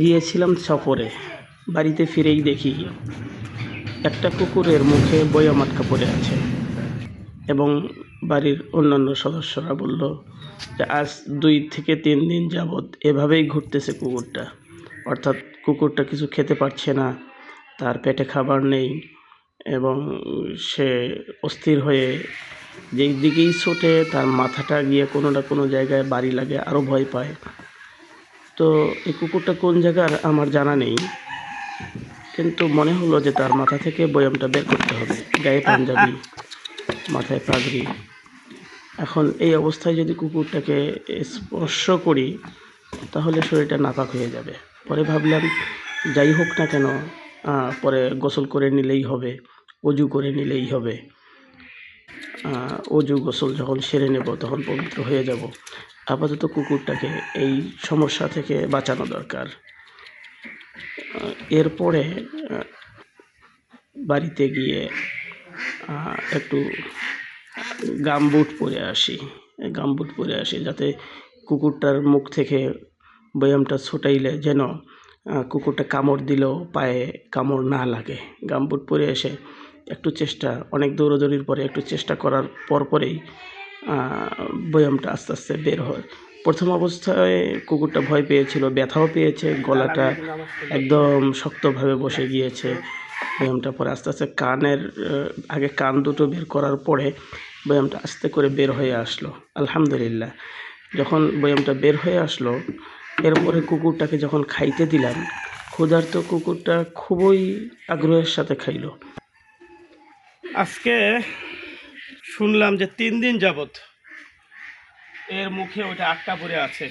গিয়েছিলাম সফরে, বাড়িতে ফিরেই দেখি একটা কুকুরের মুখে বয়াম আটকা পড়ে আছে এবং বাড়ির অন্যান্য সদস্যরা বলল যে, আজ দুই থেকে তিন দিন যাবৎ এভাবেই ঘুরতেছে কুকুরটা। অর্থাৎ কুকুরটা কিছু খেতে পারছে না, তার পেটে খাবার নেই এবং সে অস্থির হয়ে যেই দিকেই ছোটে, তার মাথাটা গিয়ে কোনো না কোনো জায়গায় বাড়ি লাগে, আরও ভয় পায়। তো এই কুকুরটা কোন জায়গার আমার জানা নেই। কিন্তু মনে হলো যে তার মাথা থেকে বয়ামটা বের করতে হবে। গায়ে পাঞ্জাবি, মাথায় পাগড়ি। এখন এই অবস্থায় যদি কুকুরটাকে স্পর্শ করি, তাহলে শরীরটা নাপাক হয়ে যাবে। পরে ভাবলাম, যাই হোক না কেন পরে গোসল করে নিলেই হবে, অজু করে নিলেই হবে। অজু গোসল যখন সেরে নেব, তখন পবিত্র হয়ে যাব। আপাতত কুকুরটাকে এই সমস্যা থেকে বাঁচানো দরকার। এরপরে বাড়িতে গিয়ে একটু গামবুট পরে আসি। গামবুট পরে আসি যাতে কুকুরটার মুখ থেকে ব্যায়ামটা ছোটাইলে যেন কুকুরটা কামড় দিলেও পায়ে কামড় না লাগে। গামবুট পরে এসে একটু চেষ্টা, অনেক দৌড়দৌড়ির পরে একটু চেষ্টা করার পরপরেই ব্যায়ামটা আস্তে আস্তে বের হয়। প্রথম অবস্থায় কুকুরটা ভয় পেয়েছিল, ব্যথাও পেয়েছে, গলাটা একদম শক্তভাবে বসে গিয়েছে। ব্যায়ামটা পরে আস্তে আস্তে কানের আগে কান দুটো বের করার পরে ব্যায়ামটা আস্তে করে বের হয়ে আসলো। আলহামদুলিল্লাহ। যখন ব্যায়ামটা বের হয়ে আসলো, এরপরে কুকুরটাকে যখন খাইতে দিলাম, ক্ষুধার্ত কুকুরটা খুবই আগ্রহের সাথে খাইলো। আজকে শুনলাম যে তিন দিন যাবত এর মুখে ওইটা আটকা পড়ে আছে।